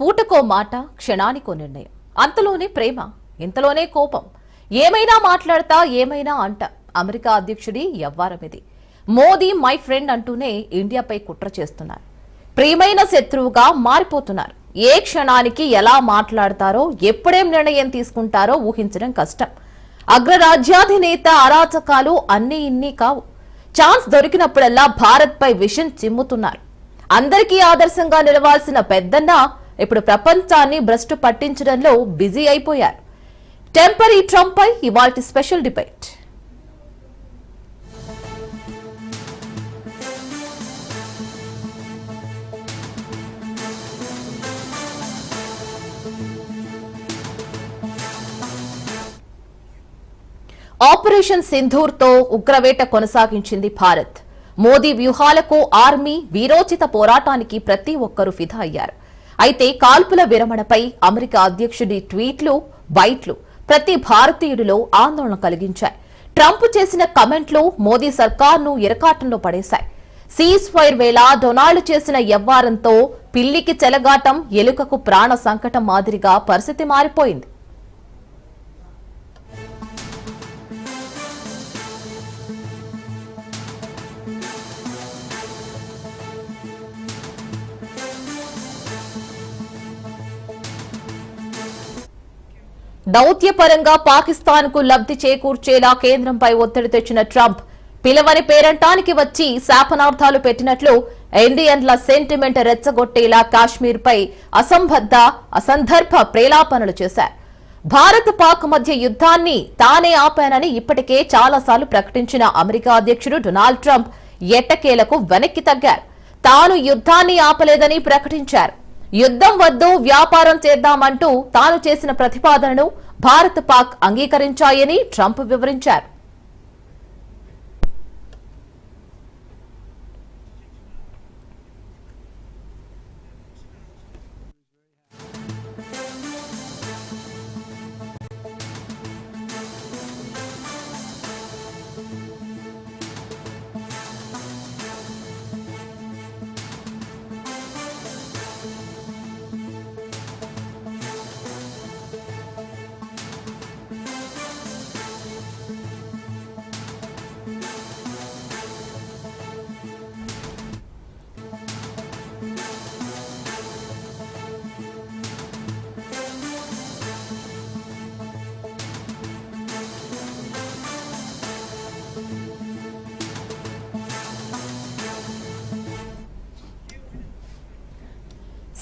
పూటకో మాట క్షణానికో నిర్ణయం. అంతలోనే ప్రేమ ఇంతలోనే కోపం. ఏమైనా మాట్లాడతా ఏమైనా అంట. అమెరికా అధ్యక్షుడి ఎవ్వారం మోదీ మై ఫ్రెండ్ అంటూనే ఇండియాపై కుట్ర చేస్తున్నారు. ప్రియమైన శత్రువుగా మారిపోతున్నారు. ఏ క్షణానికి ఎలా మాట్లాడతారో ఎప్పుడేం నిర్ణయం తీసుకుంటారో ఊహించడం కష్టం. అగ్రరాజ్యాధినేత అరాచకాలు అన్నీ ఇన్ని కావు. ఛాన్స్ దొరికినప్పుడల్లా భారత్పై విషన్ విషం చిమ్ముతున్నారు. అందరికీ ఆదర్శంగా నిలవాల్సిన పెద్దన్న ఇప్పుడు ప్రపంచాన్ని భ్రష్టు పట్టించడంలో బిజీ అయిపోయారు. టెంపరీ ట్రంప్ పై ఇవాల్టి స్పెషల్ డిబేట్. ఆపరేషన్ సింధూర్తో ఉగ్రవేట కొనసాగించింది భారత్. మోదీ వ్యూహాలకు ఆర్మీ వీరోచిత పోరాటానికి ప్రతి ఒక్కరూ ఫిదా అయ్యారు. అయితే కాల్పుల విరమణపై అమెరికా అధ్యక్షుడి ట్వీట్లు బైట్లు ప్రతి భారతీయుడిలో ఆందోళన కలిగించాయి. ట్రంప్ చేసిన కమెంట్లు మోదీ సర్కార్ను ఇరకాటంలో పడేశాయి. సీజ్ ఫైర్ వేళ డొనాల్డ్ చేసిన ఎవ్వారంతో పిల్లికి చెలగాటం ఎలుకకు ప్రాణ సంకటం మాదిరిగా పరిస్థితి మారిపోయింది. దౌత్యపరంగా పాకిస్తాన్కు లబ్ధి చేకూర్చేలా కేంద్రంపై ఒత్తిడి తెచ్చిన ట్రంప్. పిలవని పేరంటానికి వచ్చి శాపనార్థాలు పెట్టినట్లు ఇండియన్ల సెంటిమెంట్ రెచ్చగొట్టేలా కాశ్మీర్ పై అసంబద్ధ అసందర్భ ప్రేలాపనలు చేశారు. భారత్ పాక్ మధ్య యుద్ధాన్ని తానే ఆపానని ఇప్పటికే చాలాసార్లు ప్రకటించిన అమెరికా అధ్యక్షుడు డొనాల్డ్ ట్రంప్ ఎట్టకేలకు వెనక్కి తగ్గారు. తాను యుద్ధాన్ని ఆపలేదని ప్రకటించారు. యుద్ధం వద్దు వ్యాపారం చేద్దామంటూ తాను చేసిన ప్రతిపాదనను భారత్ పాక్ అంగీకరించాయని ట్రంప్ వివరించారు.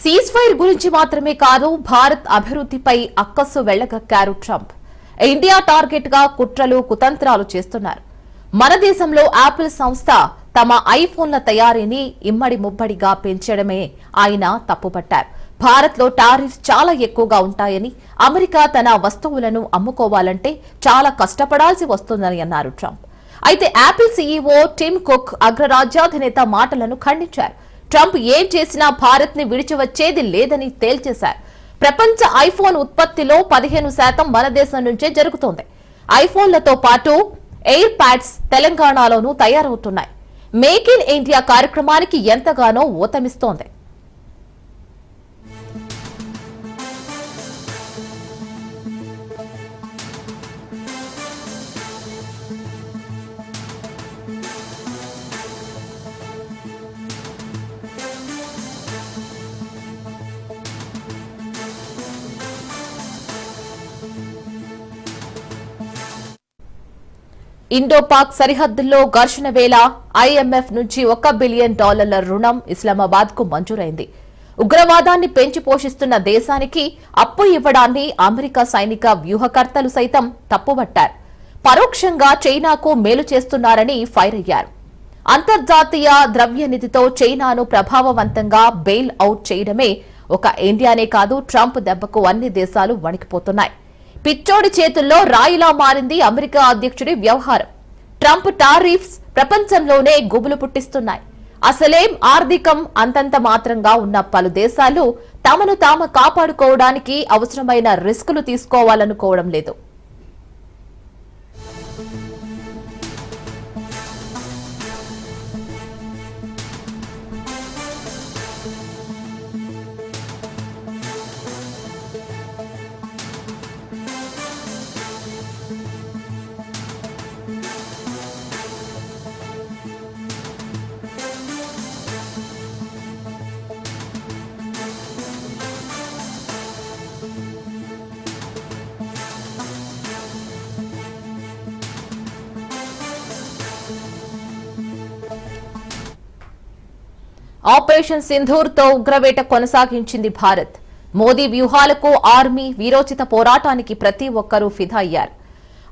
సీజ్ ఫైర్ గురించి మాత్రమే కాదు భారత్ అభివృద్ధిపై అక్కస్సు వెళ్ళగక్కారు ట్రంప్. ఇండియా టార్గెట్గా కుట్రలు కుతంత్రాలు చేస్తున్నారు. మన దేశంలో యాపిల్ సంస్థ తమ ఐఫోన్ల తయారీని ఇమ్మడి ముబ్బడిగా పెంచడమే ఆయన తప్పుపట్టారు. భారత్లో టారిఫ్ చాలా ఎక్కువగా ఉంటాయని అమెరికా తన వస్తువులను అమ్ముకోవాలంటే చాలా కష్టపడాల్సి వస్తుందని అన్నారు ట్రంప్. అయితే యాపిల్ సీఈఓ టిమ్ కుక్ అగ్రరాజ్యాధినేత మాటలను ఖండించారు. ట్రంప్ ఏం చేసినా భారత్ని విడిచివచ్చేది లేదని తేల్చేశారు. ప్రపంచ ఐఫోన్ ఉత్పత్తిలో పదిహేను శాతం మన దేశం నుంచే జరుగుతోంది. ఐఫోన్లతో పాటు ఎయిర్ ప్యాడ్స్ తెలంగాణలోనూ తయారవుతున్నాయి. మేక్ ఇన్ ఇండియా కార్యక్రమానికి ఎంతగానో ఊతమిస్తోంది. ఇండో పాక్ సరిహద్దుల్లో ఘర్షణ వేళ ఐఎంఎఫ్ నుంచి ఒక బిలియన్ డాలర్ల రుణం ఇస్లామాబాద్కు మంజూరైంది. ఉగ్రవాదాన్ని పెంచి పోషిస్తున్న దేశానికి అప్పు ఇవ్వడాన్ని అమెరికా సైనిక వ్యూహకర్తలు సైతం తప్పుబట్టారు. పరోక్షంగా చైనాకు మేలు చేస్తున్నారని ఫైర్ అయ్యారు. అంతర్జాతీయ ద్రవ్యనిధితో చైనాను ప్రభావవంతంగా బెయిల్ అవుట్ చేయడమే ఒక ఇండియానే కాదు ట్రంప్ దెబ్బకు అన్ని దేశాలు వణికిపోతున్నాయి. పిచ్చోడి చేతుల్లో రాయిలా మారింది అమెరికా అధ్యక్షుడి వ్యవహారం. ట్రంప్ టారిఫ్స్ ప్రపంచంలోనే గుబులు పుట్టిస్తున్నాయి. అసలేం ఆర్థికం అంతంత మాత్రంగా ఉన్న పలు దేశాలు తమను తాము కాపాడుకోవడానికి అవసరమైన రిస్కులు తీసుకోవాలనుకోవడం లేదు. ఆపరేషన్ సింధూర్తో ఉగ్రవేట కొనసాగించింది భారత్. మోదీ వ్యూహాలకు ఆర్మీ వీరోచిత పోరాటానికి ప్రతి ఒక్కరూ ఫిదా అయ్యారు.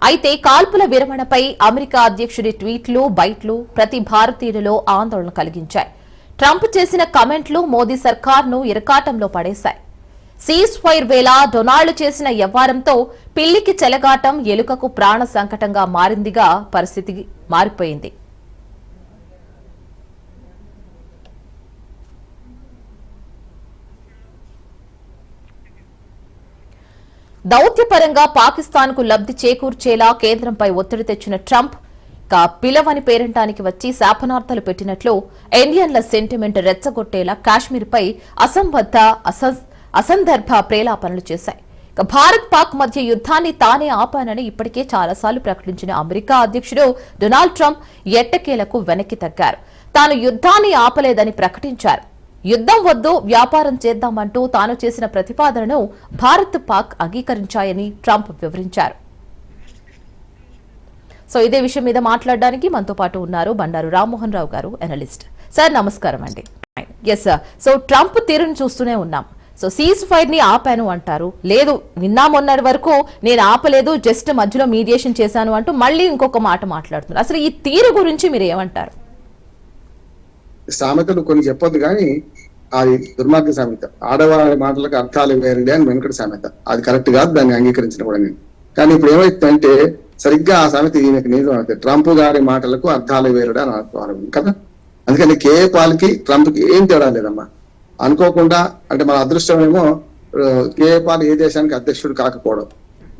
అయితే కాల్పుల విరమణపై అమెరికా అధ్యక్షుడి ట్వీట్లు బైట్లు ప్రతి భారతీయులలో ఆందోళన కలిగించాయి. ట్రంప్ చేసిన కమెంట్లు మోదీ సర్కార్ను ఇరకాటంలో పడేశాయి. సీజ్ ఫైర్ వేళ డొనాల్డ్ చేసిన వ్యవహారంతో పిల్లికి చెలగాటం ఎలుకకు ప్రాణ సంకటంగా మారిందిగా పరిస్థితి మారిపోయింది. దౌత్యపరంగా పాకిస్తాన్కు లబ్ధి చేకూర్చేలా కేంద్రంపై ఒత్తిడి తెచ్చిన ట్రంప్ ఇక పిలవని పేరంటానికి వచ్చి శాపనార్థాలు పెట్టినట్లు ఇండియన్ల సెంటిమెంట్ రెచ్చగొట్టేలా కాశ్మీర్పై అసంబద్ధ అసందర్భ ప్రేలాపనలు చేశాయి. ఇక భారత్ పాక్ మధ్య యుద్ధాన్ని తానే ఆపానని ఇప్పటికే చాలాసార్లు ప్రకటించిన అమెరికా అధ్యక్షుడు డొనాల్డ్ ట్రంప్ ఎట్టకేలకు వెనక్కి తగ్గారు. తాను యుద్ధాన్ని ఆపలేదని ప్రకటించారు. యుద్ధం వద్దు వ్యాపారం చేద్దామంటూ తాను చేసిన ప్రతిపాదనను భారత్ పాక్ అంగీకరించాయని ట్రంప్ వివరించారు. సో ఇదే విషయం మీద మాట్లాడడానికి మనతో పాటు ఉన్నారు బండారు రామ్మోహన్ రావు గారు ఎనలిస్ట్ సార్ నమస్కారం అండి. ఎస్ సార్ సో ట్రంప్ తీరును చూస్తూనే ఉన్నాం. సో సీజ్ ఫైర్ని ఆపాను అంటారు. లేదు నిన్న మొన్నటి వరకు నేను ఆపలేదు జస్ట్ మధ్యలో మీడియేషన్ చేశాను అంటూ మళ్ళీ ఇంకొక మాట మాట్లాడుతున్నారు. అసలు ఈ తీరు గురించి మీరు ఏమంటారు? సామెతలు కొన్ని చెప్పొద్దు కానీ అది దుర్మార్గ సామెత. ఆడవారి మాటలకు అర్థాలు వేరండి అని వెనుకటి సామెత. అది కరెక్ట్ కాదు దాన్ని అంగీకరించిన కూడా నేను కానీ ఇప్పుడు ఏమైతుందంటే సరిగ్గా ఆ సామెత ఈయనకు నిజం అవుతుంది ట్రంప్ గారి మాటలకు అర్థాలు వేరుడు అని అనుకోవాలి కదా? అందుకని కే పాల్కి ట్రంప్కి ఏం తేడా లేదమ్మా. అనుకోకుండా అంటే మన అదృష్టం ఏమో కే పాల్ ఏ దేశానికి అధ్యక్షుడు కాకపోవడం.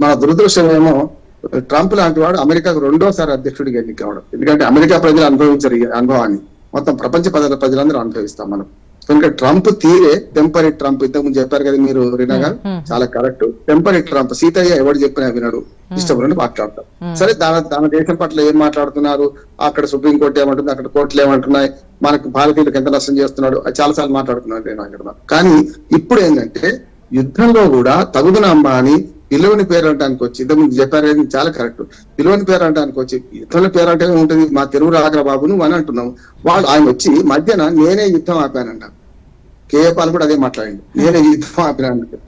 మన దురదృష్టం ఏమో ట్రంప్ లాంటి వాడు అమెరికాకు రెండోసారి అధ్యక్షుడిగా ఎన్నిక కావడం ఎందుకంటే అమెరికా ప్రజలు అనుభవించరు అనుభవాన్ని. మొత్తం ప్రపంచ ప్రజల ప్రజలందరూ అనుభవిస్తాం మనం. కనుక ట్రంప్ తీరే టెంపరీ ట్రంప్ ఇంతకు ముందు చెప్పారు కదా మీరు రీనా గారు? చాలా కరెక్ట్. టెంపరీ ట్రంప్ సీతయ్య ఎవడు చెప్పినా వినడు. ఇష్టపడి మాట్లాడతాం. సరే దాని దాని దేశం పట్ల ఏం మాట్లాడుతున్నారు? అక్కడ సుప్రీం కోర్టు ఏమంటుంది? అక్కడ కోర్టులు ఏమంటున్నాయి? మనకు భారతీయులకు ఎంత నష్టం చేస్తున్నాడు? అది చాలా సార్లు మాట్లాడుతున్నాడు రీనా గారు. కానీ ఇప్పుడు ఏంటంటే యుద్ధంలో కూడా తగుదన అమ్మ అని పిలువని పేరు అనడానికి వచ్చి ఇంతకుముందు చెప్పారు కదా, చాలా కరెక్ట్ పిలువని పేరు అనడానికి వచ్చి ఇతరుల పేరు అంటే ఉంటుంది మా తెలుగు రాగర బాబు నువ్వు అని అంటున్నాం వాళ్ళు ఆయన వచ్చి మధ్యన నేనే యుద్ధం ఆపానంట. కేఏ పాల్ కూడా అదే మాట్లాడండి నేనే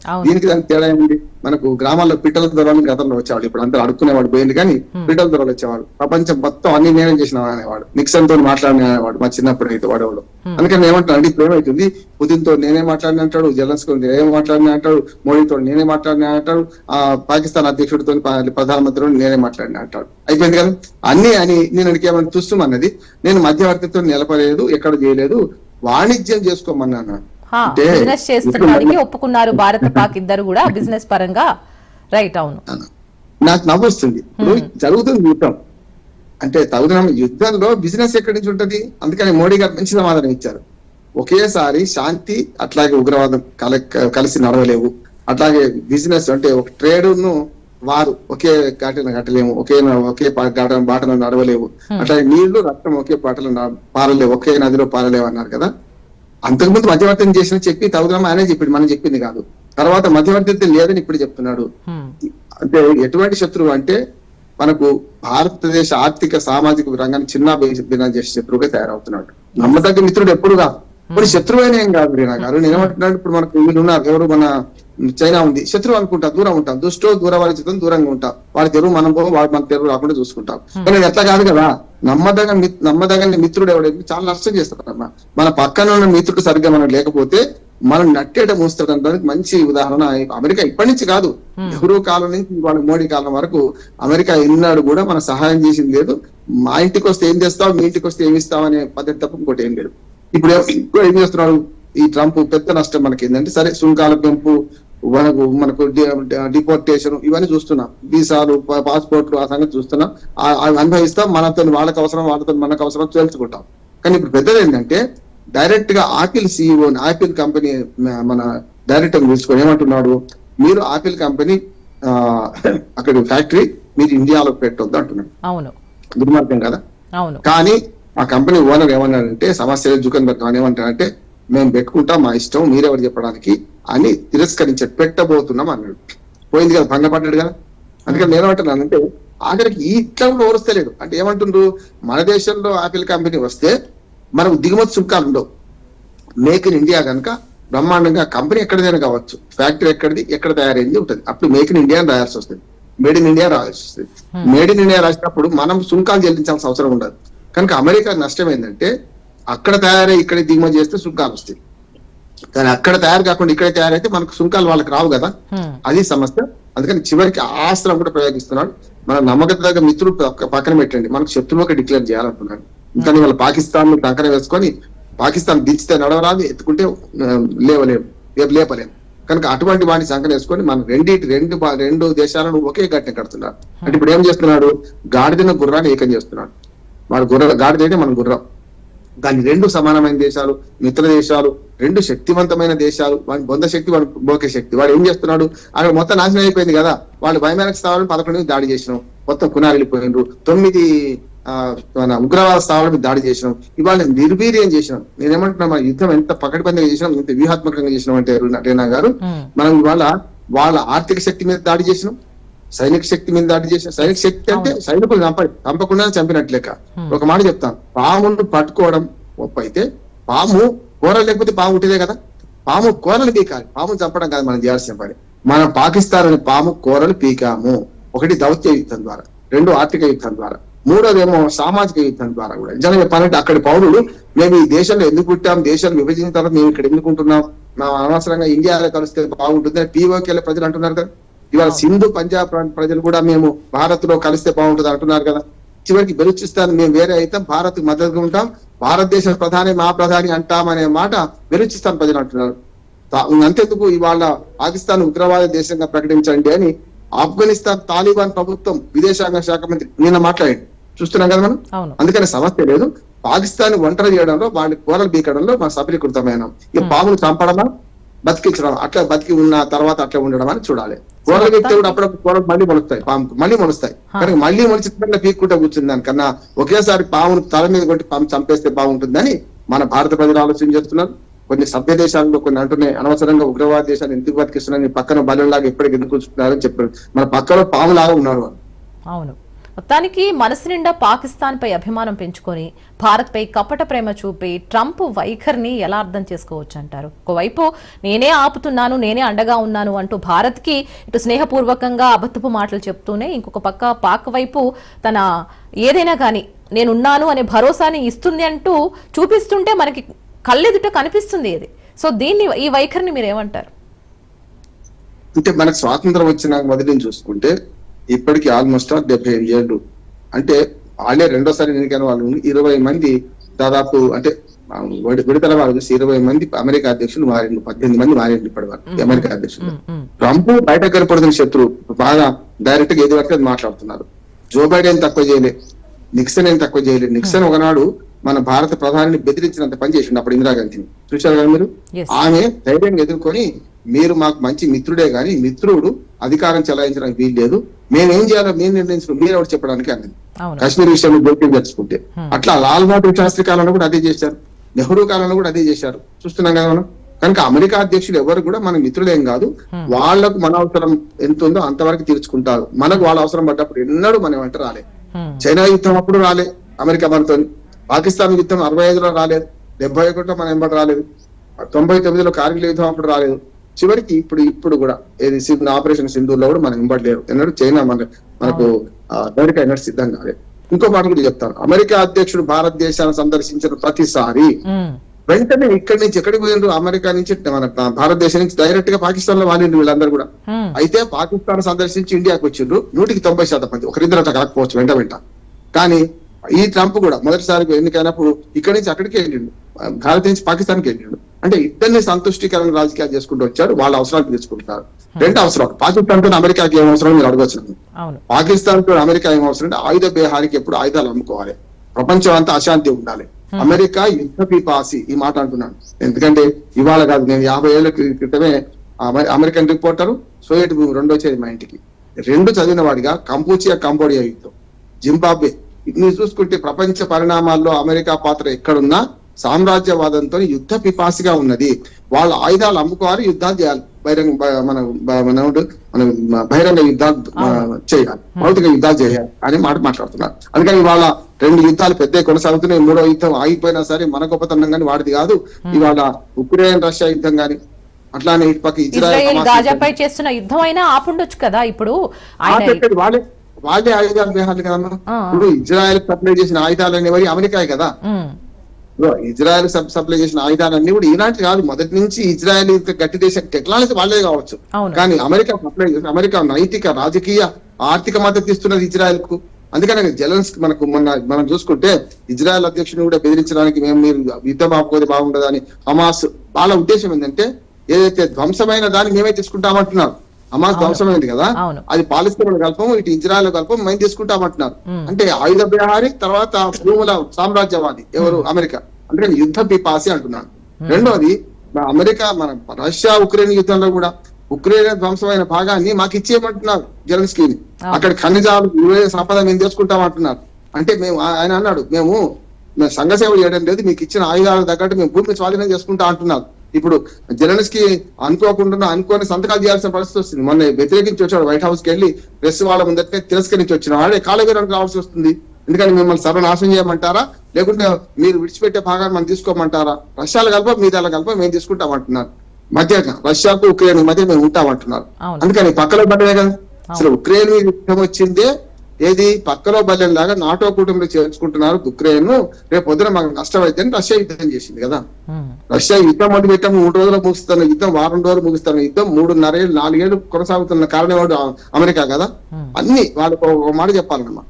అవును. దీనికి దానికి తేడా ఏమిటి మనకు గ్రామాల్లో పిట్టల దొరలు గతంలో వచ్చేవాడు ఇప్పుడు అందరూ అడుక్కునేవాడు పోయింది కానీ పిట్టల దొరలు వచ్చేవాడు ప్రపంచం మొత్తం అన్ని నేనే చేసిన అనేవాడు. నిక్సన్తో మాట్లాడిన అనేవాడు. మా చిన్నప్పుడు అయితే వాడేవాడు. అందుకని ఏమంటాను అంటే ఇప్పుడు ఏమైతుంది? పుతిన్తో నేనే మాట్లాడిన అంటాడు జలన్స్కీ నేనే మాట్లాడిన అంటాడు మోడీతో నేనే మాట్లాడిన అంటాడు ఆ పాకిస్తాన్ అధ్యక్షుడితో ప్రధానమంత్రితో నేనే మాట్లాడిన అంటాడు. అయిపోయింది కదా? అన్ని అని నేను ఏమైనా చూస్తామన్నది నేను మధ్యవర్తితో నిలపలేదు ఎక్కడ చేయలేదు. వాణిజ్యం చేసుకోమన్నాను? బిజినెస్ చేస్తున్నదానికి ఒప్పుకున్నారు భారత్ పాక్ ఇద్దరు కూడా బిజినెస్ పరంగా. రైట్ అవును. నాకు నవ్వొస్తుంది. ఇప్పుడు జరుగుతుంది యుద్ధం. అంటే తగుదన యుద్ధంలో బిజినెస్ ఎక్కడి నుంచి ఉంటది? అందుకని మోడీ గారు మంచి సమాధానం ఇచ్చారు. ఒకేసారి శాంతి అట్లాగే ఉగ్రవాదం కల కలిసి నడవలేవు. అట్లాగే బిజినెస్ అంటే ఒక ట్రేడ్ను వారు ఒకే ఘటన కట్టలేము ఒకే ఒకే ఘటన బాటలో నడవలేవు. అట్లాగే నీళ్ళు రక్తం ఒకే పాటలో పారలేవు ఒకే నదిలో పారలేవు అన్నారు కదా. అంతకుముందు మధ్యవర్తం చేసిన చెప్పి తగుదనం ఆయనే చెప్పింది మనం చెప్పింది కాదు. తర్వాత మధ్యవర్తిత్వం లేదని ఇప్పుడు చెప్తున్నాడు. హ్మ్. అంటే ఎటువంటి శత్రువు అంటే మనకు భారతదేశ ఆర్థిక సామాజిక రంగాన్ని చిన్న భిన్నం చేసే శత్రువుగా తయారవుతున్నాడు. నమ్మదగ్గ మిత్రుడు ఎప్పుడు కాదు. ఇప్పుడు శత్రువైన ఏం కాదు రీనా గారు? నేను ఇప్పుడు మనకు వీళ్ళు ఉన్నారు ఎవరు మన చైనా ఉంది శత్రువు అనుకుంటా దూరం ఉంటాం. దుష్టో దూరవారిచితం దూరంగా ఉంటాం. వాడి తెరువు మనం పోం వాడు మన తెరువు రాకుండా చూసుకుంటాం. కానీ అట్లా కాదు కదా. నమ్మదగ నమ్మదగని మిత్రుడు ఎవడైతే చాలా నష్టం చేస్తాడమ్మా మన పక్కన ఉన్న మిత్రుడు సరిగ్గా మనం లేకపోతే మనం నట్టేట మూస్తాడు అనడానికి మంచి ఉదాహరణ అమెరికా ఇప్పటి నుంచి కాదు. నెహ్రూ కాలం నుంచి వాళ్ళ మోడీ కాలం వరకు అమెరికా ఎన్నాడు కూడా మన సహాయం చేసింది లేదు. మా ఇంటికి వస్తే ఏం చేస్తావు మీ ఇంటికి వస్తే ఏమి ఇస్తావు అనే పద్ధతి తప్ప ఇంకోటి ఏం లేదు. ఇప్పుడు ఇప్పుడు ఏం చేస్తున్నాడు ఈ ట్రంప్ పెద్ద నష్టం మనకి ఏంటంటే సరే సుంకాల పెంపు మనకు మనకు డిపోర్టేషన్ ఇవన్నీ చూస్తున్నాం. వీసాలు పాస్పోర్ట్లు ఆ సంగతి చూస్తున్నాం. అవి అనుభవిస్తాం మనతో వాళ్ళకి అవసరం వాళ్ళతో మనకు అవసరం తెలుసుకుంటాం. కానీ ఇప్పుడు పెద్దది ఏంటంటే డైరెక్ట్గా ఆపిల్ సిఇఓ ఆపిల్ కంపెనీ మన డైరెక్టర్ పిలుచుకొని ఏమంటున్నాడు? మీరు ఆపిల్ కంపెనీ అక్కడ ఫ్యాక్టరీ మీరు ఇండియాలో పెట్టొద్దు అంటున్నాడు. అవును. దుర్మార్గం కదా? అవును. కానీ ఆ కంపెనీ ఓనర్ ఏమన్నాడంటే సమస్య జుకన్బర్గ్ అని ఏమంటాడంటే మేము పెట్టుకుంటాం మా ఇష్టం మీరెవరు చెప్పడానికి? అని తిరస్కరించాడు పెట్టబోతున్నాం అన్నాడు. పోయింది కదా భంగపడ్డాడు కదా? అందుకని నేను ఏమంటున్నానంటే ఆఖరికి ఈ ఇట్లా కూడా ఓరుస్తలేడు అంటే ఏమంటుండ్రు? మన దేశంలో ఆపిల్ కంపెనీ వస్తే మనకు దిగుమతి సుంకాలు ఉండవు. మేక్ ఇన్ ఇండియా కనుక బ్రహ్మాండంగా కంపెనీ ఎక్కడిదైనా కావచ్చు. ఫ్యాక్టరీ ఎక్కడిది ఎక్కడ తయారైంది ఉంటుంది. అప్పుడు మేక్ ఇన్ ఇండియా అని రాయాల్సి వస్తుంది. మేడ్ ఇన్ ఇండియా రాయాల్సి వస్తుంది. మేడ్ ఇన్ ఇండియా రాసినప్పుడు మనం సుంకాలు చెల్లించాల్సిన అవసరం ఉండదు. కనుక అమెరికా నష్టం ఏంటంటే అక్కడ తయారై ఇక్కడ దిగుమతి చేస్తే సుంకాలు వస్తాయి. కానీ అక్కడ తయారు కాకుండా ఇక్కడే తయారైతే మనకు సుంకాలు వాళ్ళకి రావు కదా. అది సమస్య. అందుకని చివరికి ఆ అస్త్రం కూడా ప్రయోగిస్తున్నాడు. మన నమ్మకం దగ్గర మిత్రుడు పక్క- పక్కన పెట్టండి. మనకు శత్రువుగా డిక్లేర్ చేయాలంటున్నాడు ఇంకా వాళ్ళ పాకిస్తాన్ కంకర వేసుకొని పాకిస్తాన్ దించితే నడవరాదు ఎత్తుకుంటే లేవలేము లేప- లేపలేము కనుక అటువంటి వాడిని సంకన వేసుకొని మన రెండింటి రెండు రెండు దేశాలను ఒకే గట్టిన కడుతున్నారు అంటే ఇప్పుడు ఏం చేస్తున్నాడు? గాడిదన గుర్రాన్ని ఏకం చేస్తున్నాడు. వాడు గుర్ర గాడిద అయితే మన గుర్రం. దాని రెండు సమానమైన దేశాలు మిత్ర దేశాలు రెండు శక్తివంతమైన దేశాలు వాడి బొంద శక్తి వాడు బోకే శక్తి. వాడు ఏం చేస్తున్నాడు? అక్కడ మొత్తం నాశనం అయిపోయింది కదా. వాళ్ళు భయమేరకు స్థావరం పదకొండు మీద దాడి చేసినాం. మొత్తం కునాలు వెళ్ళిపోయినారు తొమ్మిది ఆ, మన ఉగ్రవాద స్థావరం మీద దాడి చేసినాం. ఇవాళ నిర్వీర్యం చేసినాం. నేనేమంటున్నా మన యుద్ధం ఎంత పకడ్బందీగా చేసినాం ఎంత వ్యూహాత్మకంగా చేసినాం అంటే రీనా- గారు. మనం ఇవాళ వాళ్ళ ఆర్థిక శక్తి మీద దాడి చేసినాం. సైనిక శక్తి మీద దాడి చేసిన సైనిక శక్తి అంటే సైనికులు చంప చంపకుండా చంపినట్లేక ఒక మాట చెప్తాను. పామును పట్టుకోవడం గొప్ప అయితే పాము కూరలు లేకపోతే పాము ఉంటేదే కదా? పాము కూరలు పీకాలి. పాము చంపడం కాదు మనం చేయాల్సిన పని. మనం పాకిస్తాన్ అనే పాము కూరలు పీకాము. ఒకటి దౌత్య యుద్ధం ద్వారా రెండు ఆర్థిక యుద్ధం ద్వారా మూడోదేమో సామాజిక యుద్ధం ద్వారా కూడా. నిజంగా చెప్పాలంటే అక్కడి పౌరులు మేము ఈ దేశంలో ఎందుకు పుట్టాం? దేశాన్ని విభజించిన తర్వాత మేము ఇక్కడ ఎందుకు ఉంటున్నాం? మేము అనవసరంగా ఇండియాలో కలిస్తే బాగుంటుంది అని పీఓకేల ప్రజలు అంటున్నారు కదా. ఇవాళ సింధు పంజాబ్ ప్రాంత ప్రజలు కూడా మేము భారత్లో కలిస్తే బాగుంటుంది అంటున్నారు కదా. చివరికి బెలూచిస్తాన్ మేము వేరే అయితే భారత్ మద్దతుగా ఉంటాం భారతదేశ ప్రధాని మా ప్రధాని అంటామనే మాట బెలూచిస్తాన్ ప్రజలు అంటున్నారు. అంతెందుకు ఇవాళ పాకిస్తాన్ ఉగ్రవాద దేశంగా ప్రకటించండి అని ఆఫ్ఘనిస్తాన్ తాలిబాన్ ప్రభుత్వం విదేశాంగ శాఖ మంత్రి నిన్న మాట్లాడండి చూస్తున్నాం కదా మనం? అందుకని సమస్య లేదు. పాకిస్తాన్ ఒంటరి చేయడంలో వాళ్ళ కూరలు బీకడంలో మన సఫలీకృతమైన ఈ పాములు చంపడమా? బతికించడం అట్లా బతికి ఉన్న తర్వాత అట్లా ఉండడం అని చూడాలి. కూరలు బీక్తే కూడా అప్పుడప్పుడు కూరలు మళ్ళీ మొలుస్తాయి పాముకు మళ్ళీ మొలుస్తాయి. కానీ మళ్ళీ మొలిచిన పీక్కుంటే కూర్చుంది దానికన్నా ఒకేసారి పామును తల మీద కొట్టి పాము చంపేస్తే బాగుంటుందని మన భారత ప్రజలు ఆలోచన చేస్తున్నారు. కొన్ని సభ్య దేశాల్లో కొన్ని అంటున్నాయి అనవసరంగా ఉగ్రవాద దేశాలు ఎందుకు బతికిస్తున్నారని పక్కన బలంలాగా ఎప్పటికి ఎందుకు కూర్చుంటున్నారని చెప్పారు. మన పక్కలో పాములాగా ఉన్నారు వాళ్ళు. అవును. మొత్తానికి మనసు నిండా పాకిస్తాన్ పై అభిమానం పెంచుకొని భారత్పై కపట ప్రేమ చూపి ట్రంప్ వైఖరిని ఎలా అర్థం చేసుకోవచ్చు అంటారు ఒకవైపు నేనే ఆపుతున్నాను నేనే అండగా ఉన్నాను అంటూ భారత్కి ఇటు స్నేహపూర్వకంగా అబద్ధపు మాటలు చెప్తూనే ఇంకొక పక్క పాక్ వైపు తన ఏదైనా కానీ నేనున్నాను అనే భరోసాని ఇస్తుంది అంటూ చూపిస్తుంటే మనకి కళ్ళెదుట కనిపిస్తుంది ఇది. సో దీన్ని ఈ వైఖరిని మీరు ఏమంటారు అంటే మనకు స్వాతంత్రం వచ్చిన మొదటి చూసుకుంటే ఇప్పటికి ఆల్మోస్ట్ డెబ్బై ఎనిమిది ఏళ్ళు. అంటే వాళ్ళే రెండోసారి ఎన్నికైన వాళ్ళు ఇరవై మంది దాదాపు అంటే విడతల వాళ్ళు ఇరవై మంది అమెరికా అధ్యక్షులు మారిండు పద్దెనిమిది మంది మారిండు ఇప్పటి వరకు అమెరికా అధ్యక్షులు. ట్రంప్ బయట కనపడుతున్న శత్రువు బాగా డైరెక్ట్గా ఏది వరకు మాట్లాడుతున్నారు. జో బైడెన్ తక్కువ చేయలే నిక్సన్ ఏం తక్కువ చేయలేదు నిక్సన్ ఒకనాడు మన భారత ప్రధానిని బెదిరించినంత పని చేసిండు అప్పుడు ఇందిరాగాంధీని. చూశారు కదా మీరు. ఆమె ధైర్యంగా ఎదుర్కొని మీరు మాకు మంచి మిత్రుడే గాని మిత్రుడు అధికారం చెలాయించడానికి వీలు లేదు. మేమేం చేయాలో మేము నిర్ణయించడం మీరు ఎవరు చెప్పడానికి అన్నది కాశ్మీర్ విషయంలో జోక్యం తెచ్చుకుంటే. అట్లా లాల్ బహదూర్ శాస్త్రి కాలంలో కూడా అదే చేశారు. నెహ్రూ కాలంలో కూడా అదే చేశారు. చూస్తున్నాం కదా మనం. కనుక అమెరికా అధ్యక్షులు ఎవరు కూడా మన మిత్రులేం కాదు. వాళ్ళకు మన అవసరం ఎంత ఉందో అంతవరకు తీర్చుకుంటారు. మనకు వాళ్ళ అవసరం పడ్డప్పుడు ఎన్నడూ మనం వెంట రాలే. చైనా యుద్ధం అప్పుడు రాలే. అమెరికా మనతో. పాకిస్తాన్ యుద్ధం అరవై ఐదులో రాలేదు. డెబ్బై ఒకటిలో మనం ఎంబడి రాలేదు. తొంభై తొమ్మిదిలో కార్గిల్ యుద్ధం అప్పుడు రాలేదు. చివరికి ఇప్పుడు ఇప్పుడు కూడా ఏది సింధు ఆపరేషన్ సింధూర్లో కూడా మనం ఎంబడలేరు ఎన్నడూ చైనా మన మనకు అమెరికా ఎన్నడూ సిద్ధం కాలేదు ఇంకో మాట కూడా చెప్తాను. అమెరికా అధ్యక్షుడు భారతదేశాన్ని సందర్శించిన ప్రతిసారి వెంటనే ఇక్కడి నుంచి ఎక్కడికి పోయిండ్రు అమెరికా నుంచి మన భారతదేశం నుంచి డైరెక్ట్గా పాకిస్తాన్లో వాళ్ళిండ్రు వీళ్ళందరూ కూడా. అయితే పాకిస్తాన్ సందర్శించి ఇండియాకి వచ్చిండ్రు. నూటికి తొంభై శాతం మంది. ఒకరిద్దరు అట్లా కాకపోవచ్చు వెంట వెంట. కానీ ఈ ట్రంప్ కూడా మొదటిసారి ఎన్నికైనప్పుడు ఇక్కడి నుంచి అక్కడికి వెళ్ళిండు. భారత్ నుంచి పాకిస్తాన్కి వెళ్ళిండు. అంటే ఇద్దరిని సంతుష్టికరణ రాజకీయాలు చేసుకుంటూ వచ్చారు. వాళ్ళ అవసరాలు తీసుకుంటారు. రెండు అవసరాలు పాకిస్తాన్తో అమెరికాకి ఏం అవసరం మీరు అడగచ్చు. పాకిస్తాన్తో అమెరికా ఏం అవసరం అంటే ఆయుధ బేహానికి ఎప్పుడు ఆయుధాలు అమ్ముకోవాలి. ప్రపంచం అంతా అశాంతి ఉండాలి. అమెరికా యుద్ధ పిపాసి ఈ మాట అంటున్నాను. ఎందుకంటే ఇవాళ కాదు నేను యాభై ఏళ్ళ క్రి- క్రితమే అమె- అమెరికన్ రిపోర్టర్ సోవియట్ రెండు వచ్చేది మా ఇంటికి. రెండు చదివిన వాడిగా కంపూచియా కంబోడియా యుద్ధం. జింబాబ్వే. ఇన్ని చూసుకుంటే ప్రపంచ పరిణామాల్లో అమెరికా పాత్ర ఎక్కడున్నా సామ్రాజ్యవాదంతో యుద్ధ పిపాసిగా ఉన్నది. వాళ్ళ ఆయుధాలు అమ్ముకోవాలి యుద్ధాలు చేయాలి. బహిరంగ మన మన? మన బహిరంగ యుద్ధాలు చేయాలి. భౌతిక యుద్ధాలు చేయాలి అని మాట మాట్లాడుతున్నారు. అందుకని వాళ్ళ రెండు యుద్ధాలు పెద్ద కొనసాగుతున్నాయి. మూడో యుద్ధం ఆగిపోయినా సరే మన గొప్పతనం కానీ వాడిది కాదు. ఇవాళ ఉక్రెయిన్ రష్యా యుద్ధం కానీ అట్లానే ఇటు పక్క ఇజ్రాయెల్ గాజాపై చేస్తున్న యుద్ధం అయినా ఆపుండొచ్చు కదా ఇప్పుడు? వాళ్ళే. వాళ్ళే ఆయుధాలు బేహాలి కదా. ఇప్పుడు ఇజ్రాయెల్ సప్లై చేసిన ఆయుధాలు అనేవి అమెరికాయే కదా. ఇజ్రాయెల్ సబ్ సప్లై చేసిన ఆయుధాలన్నీ కూడా ఈనాటి కాదు. మొదటి నుంచి ఇజ్రాయెల్ గట్టి దేశం టెక్నాలజీ వాళ్ళే కావచ్చు. కానీ అమెరికా సప్లై చేసిన అమెరికా నైతిక రాజకీయ ఆర్థిక మద్దతు ఇస్తున్నది ఇజ్రాయెల్కు అందుకని జెలెన్స్ మనకు మొన్న మనం చూసుకుంటే ఇజ్రాయెల్ అధ్యక్షుని కూడా బెదిరించడానికి మేము మీరు యుద్ధం ఆపుకోతే బాగుండదని హమాస్ వాళ్ళ ఉద్దేశం ఏంటంటే ఏదైతే ధ్వంసమైన దాన్ని మేమే తీసుకుంటామంటున్నారు. హమాస్ ధ్వంసమైంది కదా. అది పాలిస్తీన్ కల్పం ఇటు ఇజ్రాయెల్ కల్పం మేము తీసుకుంటామంటున్నారు. అంటే ఆయుధ విహారి తర్వాత భూముల సామ్రాజ్యవాది ఎవరు? అమెరికా. అంటే యుద్ధ పిపాసి అంటున్నాను. రెండోది అమెరికా మన రష్యా ఉక్రెయిన్ యుద్ధంలో కూడా ఉక్రెయిన్ ధ్వంసమైన భాగాన్ని మాకు ఇచ్చేయమంటున్నారు జెలెన్స్కీని. అక్కడ ఖనిజాలు సంపద మేము చేసుకుంటామంటున్నారు అంటే మేము ఆయన అన్నాడు మేము మేము సంఘ సేవ చేయడం లేదు మీకు ఇచ్చిన ఆయుధాలకు తగ్గట్టు మేము భూమిని స్వాధీనం చేసుకుంటా అంటున్నారు. ఇప్పుడు జెలెన్స్కి అనుకోకుండా అనుకోని సంతకాలు చేయాల్సిన పరిస్థితి వస్తుంది. మొన్న వ్యతిరేకించి వచ్చాడు వైట్ హౌస్కి వెళ్ళి ప్రెస్ వాళ్ళ ముందటే తిరస్కరించి వచ్చిన వాడే కాలవీరానికి రావాల్సి వస్తుంది. ఎందుకంటే మిమ్మల్ని సర్వనాశనం చేయమంటారా? లేకుంటే మీరు విడిచిపెట్టే భాగాన్ని మనం తీసుకోమంటారా? రష్యాలు కలప మీద కలప మేము తీసుకుంటామంటున్నారు మధ్య రష్యాకు ఉక్రెయిన్ మధ్య మేము ఉంటామంటున్నారు. అందుకని పక్కలో బల్లే కదా అసలు ఉక్రెయిన్ మీద యుద్ధం వచ్చిందే ఏది? పక్కలో బల్లెం లాగా నాటో కూటమిలో చేర్చుకుంటున్నారు ఉక్రెయిన్ రేపు పొద్దున మాకు నష్టం అయితే రష్యా యుద్ధం చేసింది కదా. రష్యా యుద్ధం మొదలు పెట్టాం మూడు రోజులు ముగిస్తాను యుద్ధం వారం రోజులు ముగిస్తాను యుద్ధం మూడున్నరేళ్ళు నాలుగేళ్ళు కొనసాగుతున్న కారణం ఎవడు? అమెరికా కదా. అన్ని వాళ్ళకు ఒక మాట చెప్పాలన్నమా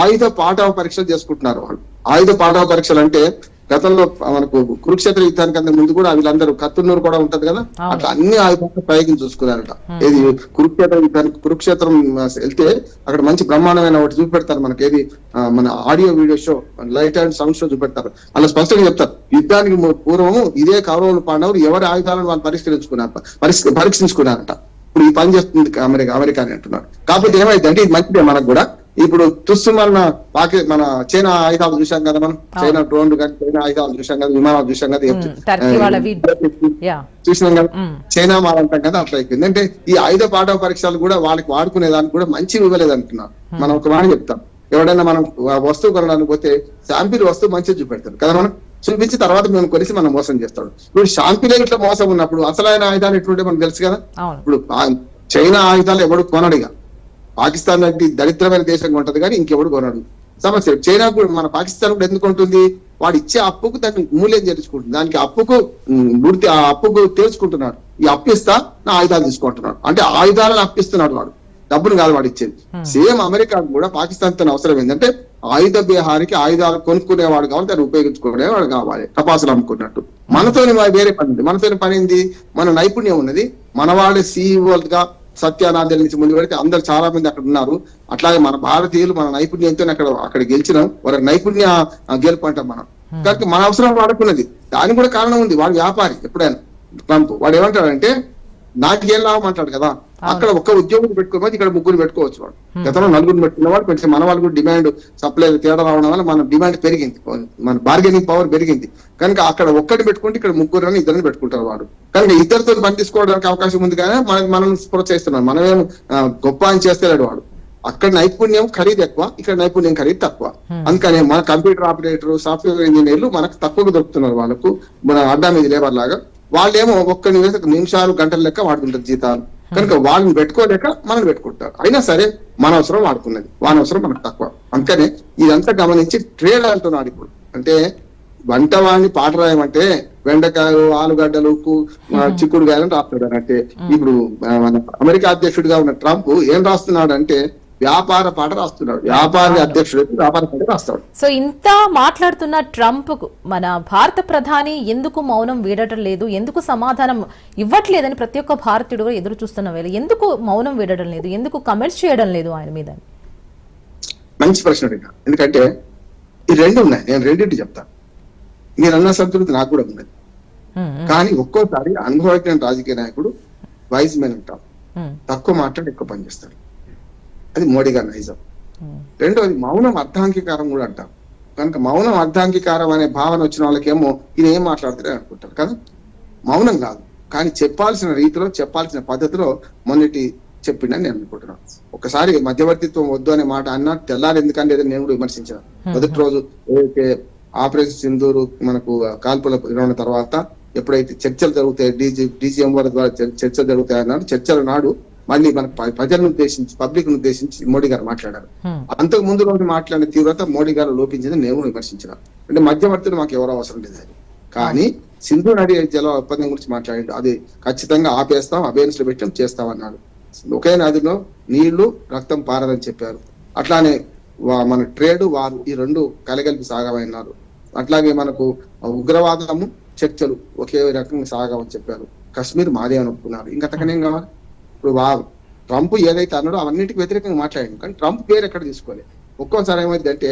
ఆయుధ పాఠవ పరీక్షలు చేసుకుంటున్నారు వాళ్ళు. ఆయుధ పాఠవ పరీక్షలు అంటే గతంలో మనకు కురుక్షేత్ర యుద్ధానికి అంత ముందు కూడా వీళ్ళందరూ కత్తున్నూరు కూడా ఉంటది కదా. అట్లా అన్ని ఆయుధాలు ప్రయోగించి చూసుకున్నారట. ఏది కురుక్షేత్ర యుద్ధానికి కురుక్షేత్రం వెళ్తే అక్కడ మంచి బ్రహ్మాండమైన ఒకటి చూపెడతారు మనకి. ఏది మన audio video show light and sound show చూపెడతారు. అలా స్పష్టంగా చెప్తారు. యుద్ధానికి పూర్వము ఇదే కౌరవులు పాండవులు ఎవరి ఆయుధాలను వాళ్ళు పరిష్కరించుకున్నారు పరిష్క- పరీక్షించుకున్నారట. ఇప్పుడు ఈ పని చేస్తుంది అమెరికా అమెరికా అని అంటున్నారు. కాకపోతే ఏమైంది అంటే ఇది మంచిదే మనకు కూడా. ఇప్పుడు తుస్సుమన్న పాకి మన చైనా ఆయుధాలు చూసాం కదా మనం? చైనా డ్రోన్లు కానీ చైనా ఆయుధాలు చూసాం కదా విమానాలు చూసాం కదా చూసినాం కదా? చైనా మాల్ అంటాం కదా అట్లా అయిపోయింది. అంటే ఈ ఆయుధ పాఠవ పరీక్షలు కూడా వాళ్ళకి వాడుకునే దానికి కూడా మంచి ఇవ్వలేదు అంటున్నారు మనం ఒక మాట చెప్తాం. ఎవడైనా మనం వస్తువు కొనడానికి పోతే శాంపిల్ వస్తువు మంచిగా చూపెడతారు. కదా మనం? చూపించి తర్వాత మేము కొలిసి మనం మోసం చేస్తాడు. ఇప్పుడు షాంపిలే ఇట్లా మోసం ఉన్నప్పుడు అసలైన ఆయుధాలు ఎట్లుంటే మనకు తెలుసు కదా? ఇప్పుడు చైనా ఆయుధాలు ఎవడు కొనడిగా పాకిస్తాన్ లాంటి దరిద్రమైన దేశంగా ఉంటది కానీ ఇంకెవడు కొనడు. సమస్య చైనా కూడా మన పాకిస్తాన్ కూడా ఎందుకు ఉంటుంది వాడు ఇచ్చే అప్పుకు దాన్ని మూల్యం చేర్చుకుంటుంది. దానికి అప్పుకు గుర్తి ఆ అప్పుకు తీర్చుకుంటున్నాడు ఈ అప్పు ఇస్తా నా ఆయుధాలు తీసుకుంటున్నాడు. అంటే ఆయుధాలను అప్పిస్తున్నాడు వాడు. డబ్బులు కాదు వాడు ఇచ్చేది. సేమ్ అమెరికా కూడా పాకిస్తాన్తో అవసరం ఏంటంటే ఆయుధ బిహారికి ఆయుధాలు కొనుక్కునేవాడు కావాలి దాన్ని ఉపయోగించుకునేవాడు కావాలి. టపాసులు అమ్ముకున్నట్టు. మనతోని వేరే పని ఉంది. మనతోని పని ఏంది? మన నైపుణ్యం ఉన్నది. మన వాళ్ళ సీఈఓలుగా సత్యానాథ్ నుంచి ముందు పెడితే అందరు చాలా మంది అక్కడ ఉన్నారు. అట్లాగే మన భారతీయులు మన నైపుణ్యంతో అక్కడ అక్కడ గెలిచినాం. వాళ్ళ నైపుణ్య గెలుపు అంటాం మనం. కనుక మన అవసరం వాడుకున్నది దానికి కూడా కారణం ఉంది. వాడు వ్యాపారి ఎప్పుడైనా. ట్రంప్. వాడు ఏమంటాడంటే నాకు ఏం లాభం అంటాడు కదా? అక్కడ ఒక్క ఉద్యోగం పెట్టుకోవచ్చు ఇక్కడ ముగ్గురు పెట్టుకోవచ్చు వాడు. గతంలో నలుగురు పెట్టుకున్నవాడు కొంచెం మన వాళ్ళు కూడా డిమాండ్ సప్లై తేడా రావడం వల్ల మన డిమాండ్ పెరిగింది. మన బార్గెనింగ్ పవర్ పెరిగింది. కనుక అక్కడ ఒక్కటి పెట్టుకుంటే ఇక్కడ ముగ్గురు అని ఇద్దరిని పెట్టుకుంటారు వాడు. కనుక ఇద్దరితో పని తీసుకోవడానికి అవకాశం ఉంది కానీ మనం మనం ప్రోత్సహిస్తున్నాం. మనమేం గొప్ప అని చేస్తలేడు వాడు. అక్కడ నైపుణ్యం ఖరీదు ఎక్కువ ఇక్కడ నైపుణ్యం ఖరీదు తక్కువ. అందుకని మన కంప్యూటర్ ఆపరేటర్ సాఫ్ట్వేర్ ఇంజనీర్లు మనకు తక్కువగా దొరుకుతున్నారు వాళ్ళకు. మన అడ్డా మీద లేబర్ లాగా. వాళ్ళేమో ఒక్క నిమిషం నిమిషాలు గంటల లెక్క వాడుకుంటారు జీతాలు. కనుక వాళ్ళని పెట్టుకోలేక మనం పెట్టుకుంటారు. అయినా సరే మన అవసరం వాడుకున్నది. వాని అవసరం మనకు తక్కువ. అందుకనే ఇదంతా గమనించి ట్రేడ్ అంటున్నాడు ఇప్పుడు. అంటే వంట వాడిని పాట రాయమంటే బెండకాయలు ఆలుగడ్డలు ఆ, చిక్కుడుకాయలు రాస్తాడు అంటే ఇప్పుడు ఆ, మన అమెరికా అధ్యక్షుడిగా ఉన్న ట్రంప్ ఏం రాస్తున్నాడు అంటే వ్యాపార పాట రాస్తున్నాడు. వ్యాపార అధ్యక్షుడు వ్యాపార పాట రాస్తాడు. సో ఇంత మాట్లాడుతున్న ట్రంప్ మన భారత ప్రధాని ఎందుకు మౌనం వీడటం లేదు? ఎందుకు సమాధానం ఇవ్వట్లేదని ప్రతి ఒక్క భారతీయుడు ఎదురు చూస్తున్న వేళ ఎందుకు మౌనం వీడడం లేదు? ఎందుకు కమెంట్స్ చేయడం లేదు ఆయన మీద? మంచి ప్రశ్న అడిగిన. ఎందుకంటే ఈ రెండు ఉన్నాయి. నేను రెండింటి చెప్తాను మీరు అన్న సంతృప్తి నాకు కూడా ఉన్నది. కానీ ఒక్కోసారి అనుభవజ్ఞ రాజకీయ నాయకుడు వైజ్ మెన్ ఉమ్, తక్కువ మాట్లాడి ఎక్కువ పనిచేస్తాడు అది మోడీ గారి నైజం. రెండోది మౌనం అర్థాంగీకారం కూడా అంటాం. కనుక మౌనం అర్థాంగీకారం అనే భావన వచ్చిన వాళ్ళకేమో ఇది ఏం మాట్లాడుతారే అనుకుంటారు కదా? మౌనం కాదు. కానీ చెప్పాల్సిన రీతిలో చెప్పాల్సిన పద్ధతిలో మొన్నటి చెప్పిండని నేను అనుకుంటున్నాను. ఒకసారి మధ్యవర్తిత్వం వద్దు అనే మాట అన్న తెల్లారి ఎందుకంటే లేదని నేను కూడా విమర్శించాను. మొదటి రోజు ఏదైతే ఆపరేషన్ సింధూరు మనకు కాల్పుల విరమణ తర్వాత ఎప్పుడైతే చర్చలు జరుగుతాయి డీజీ డీజీఎం ద్వారా చర్చలు జరుగుతాయి అన్నాడు చర్చల నాడు మళ్ళీ మన ప్రజలను ఉద్దేశించి పబ్లిక్ ఉద్దేశించి మోడీ గారు మాట్లాడారు. అంతకు ముందు రోజు మాట్లాడిన తీవ్రత మోడీ గారు లోపించింది నేను విమర్శించిన. అంటే మధ్యవర్తులు మాకు ఎవరు అవసరం లేదు అది. కానీ సింధు నది జల ఒప్పందం గురించి మాట్లాడిండు. అది ఖచ్చితంగా ఆపేస్తాం అవేర్నెస్లో పెట్టాం చేస్తాం అన్నాడు. ఒకే నదిలో నీళ్ళు రక్తం పారదని చెప్పారు. అట్లానే మన ట్రేడ్ వారు ఈ రెండు కలగలిపి సాగమన్నారు. అట్లాగే మనకు ఉగ్రవాదము చర్చలు ఒకే రకంగా సాగమని చెప్పారు. కశ్మీర్ మాదే అని ఒప్పుకున్నారు. ఇంకా తక్కనేం కావాలి? ఇప్పుడు ట్రంప్ ఏదైతే అన్నాడో అవన్నిటికి వ్యతిరేకంగా మాట్లాడాడు. కానీ ట్రంప్ పేరు ఎక్కడ తీసుకోలేదు ఒక్కోసారి ఏమైందంటే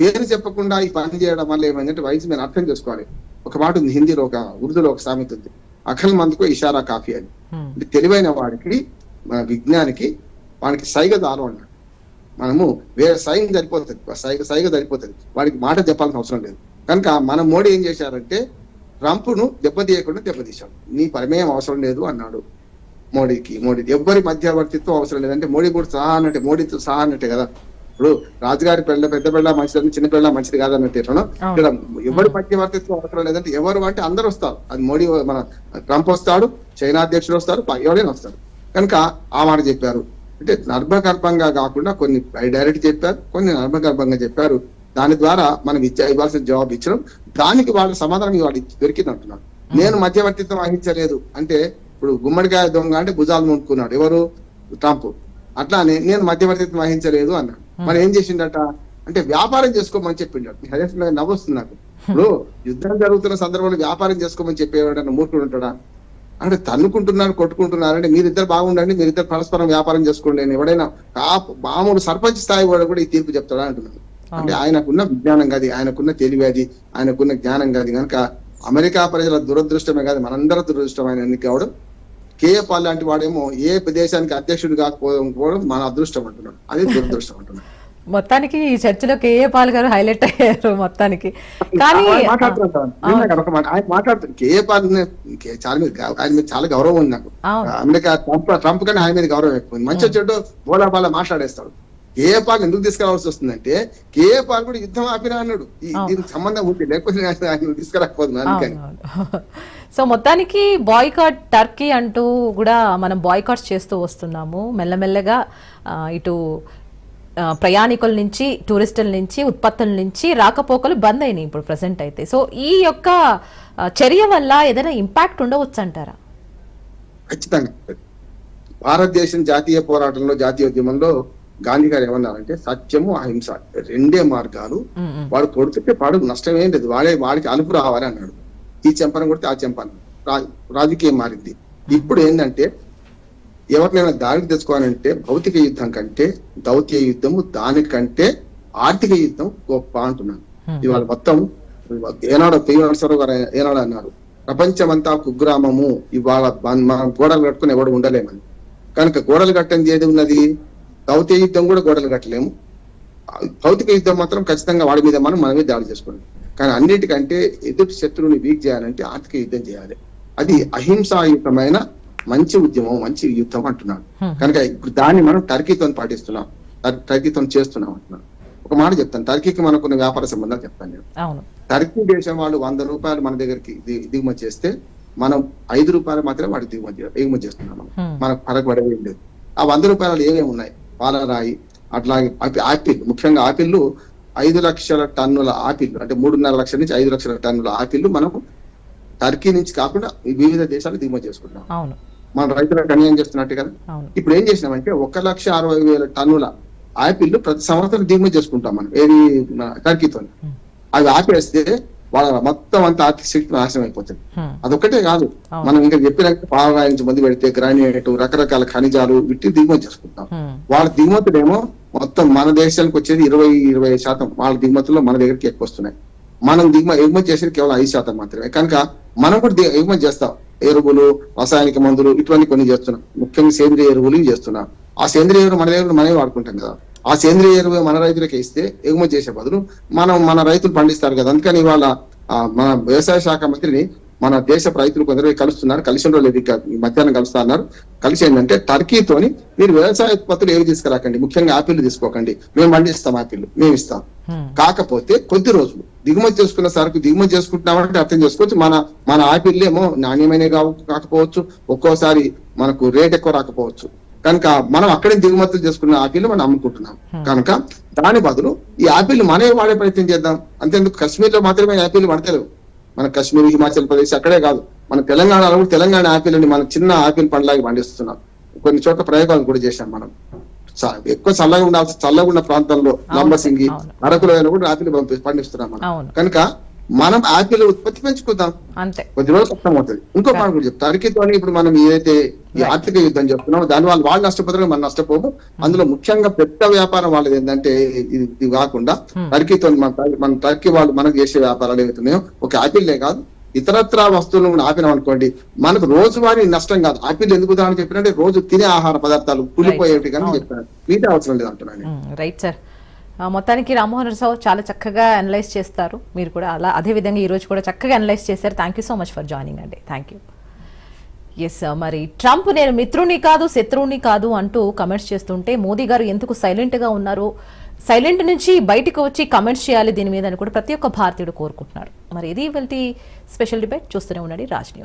పేరు చెప్పకుండా ఈ పని చేయడం వల్ల ఏమైందంటే వయసు మీద అర్థం చేసుకోవాలి. ఒక మాట ఉంది హిందీలో ఒక ఉర్దూలో ఒక సామెత ఉంది. అఖల్ మందుకు ఇషారా కాఫీ అని. అంటే తెలివైన వాడికి మన విజ్ఞానికి వానికి సైగ చాలు అన్నాడు. మనము వేరే సైగ సరిపోతుంది. సైగ సైగ సరిపోతుంది. వాడికి మాట చెప్పాల్సిన అవసరం లేదు. కనుక మన మోడీ ఏం చేశారంటే ట్రంప్ను దెబ్బతీయకుండా దెబ్బతీశాడు. నీ ప్రమేయం అవసరం లేదు అన్నాడు. మోడీకి మోడీ ఎవ్వరి మధ్యవర్తిత్వం అవసరం లేదంటే మోడీ కూడా సహా అన్నట్టే మోడీతో సహా అన్నట్టే కదా. ఇప్పుడు రాజుగారి పెళ్ళ పెద్ద పెళ్ళ మంచిది చిన్న పెళ్ళ మంచిది కాదన్నట్టు ఎట్లనో ఇక్కడ ఎవరి మధ్యవర్తిత్వం అవసరం లేదంటే ఎవరు అంటే అందరూ వస్తారు. అది మోడీ మన ట్రంప్ వస్తాడు చైనా అధ్యక్షుడు వస్తారు ఎవరైనా వస్తారు కనుక ఆ మాట చెప్పారు. అంటే నర్మగర్భంగా కాకుండా కొన్ని డైరెక్ట్ చెప్పారు కొన్ని నర్మగర్భంగా చెప్పారు. దాని ద్వారా మనకి ఇచ్చే ఇవ్వాల్సిన జవాబు ఇచ్చడం దానికి వాళ్ళ సమాధానం ఇచ్చి- దొరికింది అంటున్నాడు నేను మధ్యవర్తిత్వం వహించలేదు అంటే ఇప్పుడు గుమ్మడికాయ దొంగ అంటే భుజాలు నూనుకున్నాడు ఎవరు? ట్రంప్. అట్లానే నేను మధ్యవర్తిత్వం వహించలేదు అన్నాడు మరి ఏం చేసిండట? అంటే వ్యాపారం చేసుకోమని చెప్పిండట. అదే నవ్వొస్తుంది నాకు. ఇప్పుడు యుద్ధం జరుగుతున్న సందర్భంలో వ్యాపారం చేసుకోమని చెప్పేవాడన్న మూర్ఖుడు ఉంటాడా? అంటే తన్నుకుంటున్నారు కొట్టుకుంటున్నారు అంటే మీరిద్దరు బాగుండండి మీరిద్దరు పరస్పరం వ్యాపారం చేసుకోండి అని ఎవడైనా మామూలు సర్పంచ్ స్థాయి వాడు కూడా ఈ తీర్పు చెప్తాడా అంటున్నాను అంటే ఆయనకున్న విజ్ఞానం కాదు ఆయనకున్న తెలివి అది ఆయనకున్న జ్ఞానం కాదు. కనుక అమెరికా ప్రజల దురదృష్టమే కాదు మనందరి దురదృష్టం ఆయన ఎన్నిక కావడం కేఏ పాల్ లాంటి వాడేమో ఏ దేశానికి అధ్యక్షుడు కాకపోవడం మన అదృష్టం అంటున్నాడు. అది దురదృష్టం అంటున్నాడు. మొత్తానికి ఈ చర్చలో కేఏ పాల్ గారు హైలైట్ అయ్యారు మొత్తానికి. కానీ కేఏ పాల్ చాలా మీద ఆయన మీద చాలా గౌరవం ఉంది నాకు. అమెరికా ట్రంప్ ట్రంప్ కానీ ఆయన మీద గౌరవం ఎక్కువ ఉంది. మంచి చెడ్డు బోలా బాలా మాట్లాడేస్తాడు. కేఏ పాల్ ఎందుకు తీసుకురావాల్సి వస్తుందంటే కేఏ పాల్ కూడా యుద్ధం ఆపినా అన్నాడు. దీనికి సంబంధం ఉంది లేకపోతే ఆయన- అవునవును. సో మొత్తానికి బాయ్కాట్ టర్కీ అంటూ కూడా మనం బాయ్కాట్స్ చేస్తూ వస్తున్నాము. మెల్లమెల్లగా ఇటు ప్రయాణికుల నుంచి టూరిస్టుల నుంచి ఉత్పత్తుల నుంచి రాకపోకలు బంద్ అయినాయి ఇప్పుడు ప్రజెంట్ అయితే. సో ఈ యొక్క చర్య వల్ల ఏదైనా ఇంపాక్ట్ ఉండవచ్చు అంటారా? ఖచ్చితంగా. భారతదేశం జాతీయ పోరాటంలో జాతీయ ఉద్యమంలో గాంధీ గారు ఏమన్నారంటే సత్యము అహింస రెండే మార్గాలు. వాడు కొడుతుంటే వాడు నష్టం ఏం లేదు. వాడే వాడికి అలుపు రావాలి అన్నాడు. ఈ చెంపన కొడితే ఆ చెంపన. రాజకీయం మారింది. ఇప్పుడు ఏంటంటే ఎవరినైనా దారికి తెచ్చుకోవాలంటే భౌతిక యుద్ధం కంటే దౌత్య యుద్ధము దానికంటే ఆర్థిక యుద్ధం గొప్ప అంటున్నాను. ఇవాళ మొత్తం ఏనాడు శ్రీనివాసరావు గారు ఏనాడు అన్నారు. ప్రపంచమంతా కుగ్రామము. ఇవాళ మన- గోడలు కట్టుకుని ఎవడు ఉండలేమని. కనుక గోడలు కట్టండి ఏది ఉన్నది? దౌత్య యుద్ధం కూడా గోడలు కట్టలేము. భౌతిక యుద్ధం మాత్రం ఖచ్చితంగా వాడి మీద మనం మనమే దాడి చేసుకోండి కానీ అన్నిటికంటే ఎదుటి శత్రువుని వీక్ చేయాలంటే ఆర్థిక యుద్ధం చేయాలి. అది అహింసాయుతమైన మంచి ఉద్యమం మంచి యుద్ధం అంటున్నాడు. కనుక ఇప్పుడు దాన్ని మనం టర్కీతో పాటిస్తున్నాం. టర్- టర్కీతో చేస్తున్నాం అంటున్నాను ఒక మాట చెప్తాను. టర్కీకి మనకున్న వ్యాపార సంబంధాలు చెప్తాను నేను. టర్కీ దేశం వాళ్ళు వంద రూపాయలు మన దగ్గరికి దిగుమతి చేస్తే మనం ఐదు రూపాయలు మాత్రమే వాడికి దిగుమతి ఎగుమతి చేస్తున్నాం మనం. మనకు పడేది లేదు. ఆ వంద రూపాయలు ఏమేమి ఉన్నాయి పాలరాయి అట్లాగే ఆపి- ఆపిల్ ముఖ్యంగా ఆపిల్లు ఐదు లక్షల టన్నుల ఆపిల్ అంటే మూడున్నర లక్షల నుంచి ఐదు లక్షల టన్నుల ఆపిల్లు మనం టర్కీ నుంచి కాకుండా వివిధ దేశాలు దిగుమతి చేసుకుంటాం మన రైతులకు అన్యాయం చేస్తున్నట్టు కదా? ఇప్పుడు ఏం చేసినామంటే ఒక లక్ష అరవై వేల టన్నుల ఆపిల్ ప్రతి సంవత్సరం దిగుమతి చేసుకుంటాం మనం ఏది టర్కీతో. అవి ఆపేస్తే మొత్తం అంతా ఆర్థిక శక్తి నాశనం అయిపోతుంది. హ్మ్. అదొక్కటే కాదు. మనం ఇంకా చెప్పినట్టు పాలరాయి నుంచి మంది పెడితే గ్రానైట్ రకరకాల ఖనిజాలు వీటి దిగుమతి చేసుకుంటాం. వాళ్ళ దిగుమతులేమో మొత్తం మన దేశానికి వచ్చేది ఇరవై ఇరవై శాతం. వాళ్ళ దిగుమతుల్లో మన దగ్గరికి ఎక్కువ వస్తున్నాయి. మనం దిగుమతి ఎగుమతి చేసేది కేవలం ఐదు శాతం మాత్రమే. కనుక మనం కూడా ఎగుమతి చేస్తాం. ఎరువులు రసాయనిక మందులు ఇటువంటి కొన్ని చేస్తున్నాం. ముఖ్యంగా సేంద్రియ ఎరువులు చేస్తున్నాం. ఆ సేంద్రియ ఎరువు మన దగ్గర మనమే వాడుకుంటాం కదా. ఆ సేంద్రియ ఎరువు మన రైతులకి ఇస్తే ఎగుమతి చేసే బదులు మనం మన రైతులు పండిస్తారు కదా. అందుకని ఇవాళ మన వ్యవసాయ శాఖ మంత్రిని మన దేశ రైతులు కొందరు కలుస్తున్నారు. కలిసిన రోజు మధ్యాహ్నం కలుస్తా అన్నారు. కలిసి ఏంటంటే టర్కీతోని మీరు వ్యవసాయ ఉత్పత్తులు ఏవి తీసుకురాకండి? ముఖ్యంగా యాపిల్ తీసుకోకండి. మేము పండిస్తాం యాపిల్ మేము ఇస్తాం. కాకపోతే కొద్ది రోజులు దిగుమతి చేసుకున్న సరుకు దిగుమతి చేసుకుంటున్నామంటే అర్థం చేసుకోవచ్చు. మన మన ఆపిల్ ఏమో నాణ్యమైన కావు కాకపోవచ్చు. ఒక్కోసారి మనకు రేట్ ఎక్కువ రాకపోవచ్చు. కనుక మనం అక్కడే దిగుమతులు చేసుకున్న ఆపిల్ మనం అమ్ముకుంటున్నాం. కనుక దాని బదులు ఈ ఆపిల్ మనమే వాడే ప్రయత్నం చేద్దాం. అంతేందుకు కాశ్మీర్లో మాత్రమే ఆపిల్ పడతలేవు. మన కాశ్మీర్ హిమాచల్ ప్రదేశ్ అక్కడే కాదు. మన తెలంగాణలో కూడా తెలంగాణ ఆపిల్ అని మనం చిన్న ఆపిల్ పండ్లాగా పండిస్తున్నాం. కొన్ని చోట్ల ప్రయోగాలు కూడా చేశాం మనం. ఎక్కువ చల్లగా ఉండాల్సి చల్లగా ఉన్న ప్రాంతంలో లంబసింగి. అరకులో కూడా ఆపిల్ పంపి పండిస్తున్నాం మనం. కనుక మనం ఆపిల్ ఉత్పత్తి పెంచుకుందాం. అంతే. కొద్ది రోజులు కష్టం అవుతుంది ఇంకో మాట కూడా చెప్తా. టర్కీతో ఇప్పుడు మనం ఏదైతే ఈ ఆర్థిక యుద్ధం చెప్తున్నామో దాని వాళ్ళు వాళ్ళు నష్టపోతారో మనం నష్టపోము అందులో ముఖ్యంగా పెద్ద వ్యాపారం వాళ్ళది ఏంటంటే ఇది కాకుండా టర్కీతో మన టర్కీ- మన టర్కీ వాళ్ళు మనకు చేసే వ్యాపారాలు ఏవైతున్నాయో ఒక ఆపిల్లే కాదు. ఇతరత్ర వస్తువులను కూడా ఆపినాం అనుకోండి మనకు రోజువారీ నష్టం కాదు. ఆపిల్ ఎందుకు ఉదాహరణ చెప్పినంటే రోజు తినే ఆహార పదార్థాలు కుళ్ళిపోయేవి కానీ చెప్పాను మీదే అవసరం లేదు అంటున్నాను నేను. రైట్ సార్ ఆ, మొత్తానికి రామ్మోహన్ రావు చాలా చక్కగా అనలైజ్ చేస్తారు. మీరు కూడా అలా అదే విధంగా కూడా చక్కగా అనలైజ్ చేశారు. Thank you so much for joining అండి. థ్యాంక్ యూ ఎస్ మరి ట్రంప్ నేను మిత్రుని కాదు శత్రువుని కాదు అంటూ కమెంట్స్ చేస్తుంటే మోదీ గారు ఎందుకు సైలెంట్గా ఉన్నారు? సైలెంట్ నుంచి బయటకు వచ్చి కమెంట్స్ చేయాలి దీని మీద అని కూడా ప్రతి ఒక్క భారతీయుడు కోరుకుంటున్నాడు. మరి ఇది ఇవాళ స్పెషల్ డిబేట్ చూస్తూనే ఉన్నాడు రాజ్ న్యూస్